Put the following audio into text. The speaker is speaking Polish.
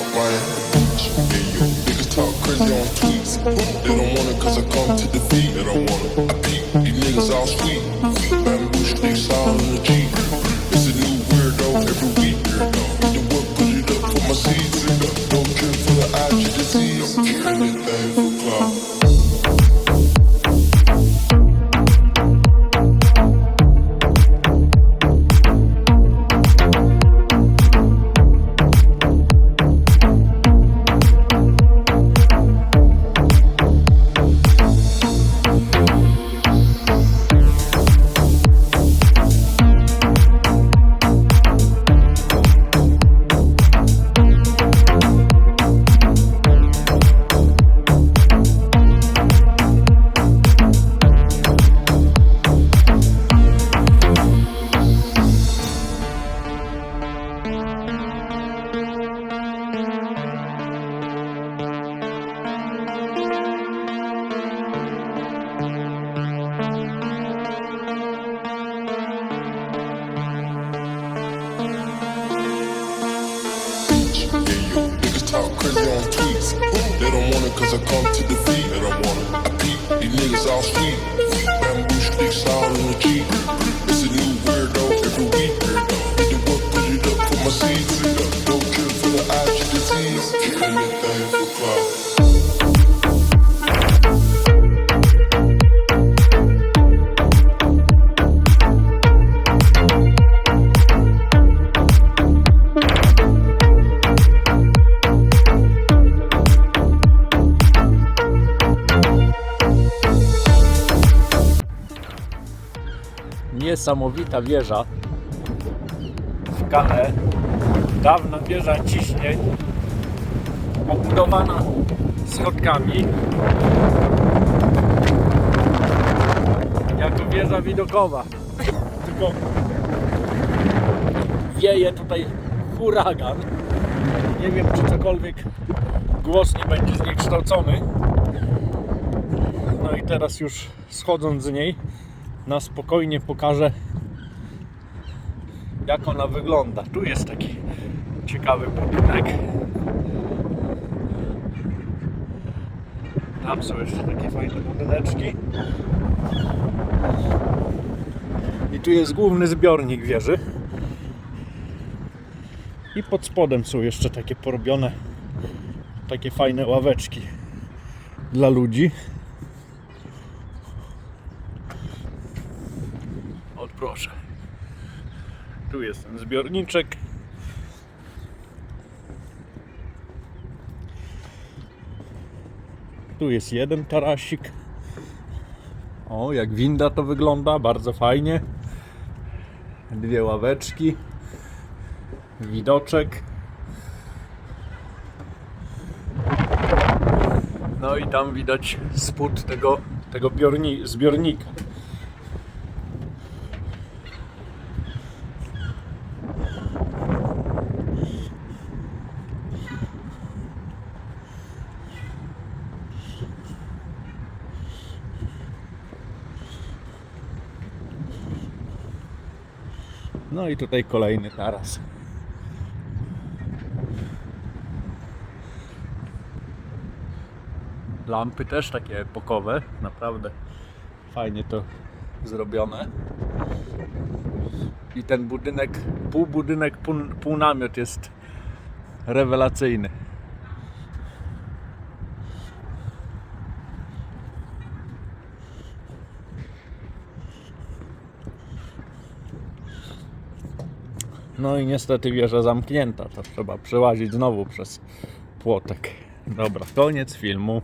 a penthouse, Miami Beach. Yeah, yo, niggas talk crazy on tweets. They don't want it cause I come to defeat. They don't want it. I peep, these niggas all sweet. Bamboo sticks all in the Jeep. It's a new weirdo every week. Hit the whip, put it up for my seeds. No cure for the eye disease. Anything for clout. Cause I come to defeat. They don't want it. I peep, these niggas all sweet. Bamboo sticks all in the Jeep. Niesamowita wieża w Kale. Dawna wieża ciśnień, obudowana schodkami. Jako wieża widokowa. Tylko wieje tutaj huragan. Nie wiem, czy cokolwiek głos nie będzie zniekształcony. No i teraz już schodząc z niej, na spokojnie pokażę, jak ona wygląda. Tu jest taki ciekawy budynek. Tam są jeszcze takie fajne budyneczki. I tu jest główny zbiornik wieży. I pod spodem są jeszcze takie porobione takie fajne ławeczki dla ludzi. Proszę. Tu jest ten zbiorniczek. Tu jest jeden tarasik. O, jak winda to wygląda, bardzo fajnie. Dwie ławeczki. Widoczek. No i tam widać spód tego, tego biorni, zbiornika. No i tutaj kolejny taras. Lampy też takie epokowe, naprawdę fajnie to zrobione. I ten budynek, pół budynek, pół, jest rewelacyjny. No i niestety wieża zamknięta, to trzeba przełazić znowu przez płotek. Dobra, koniec filmu.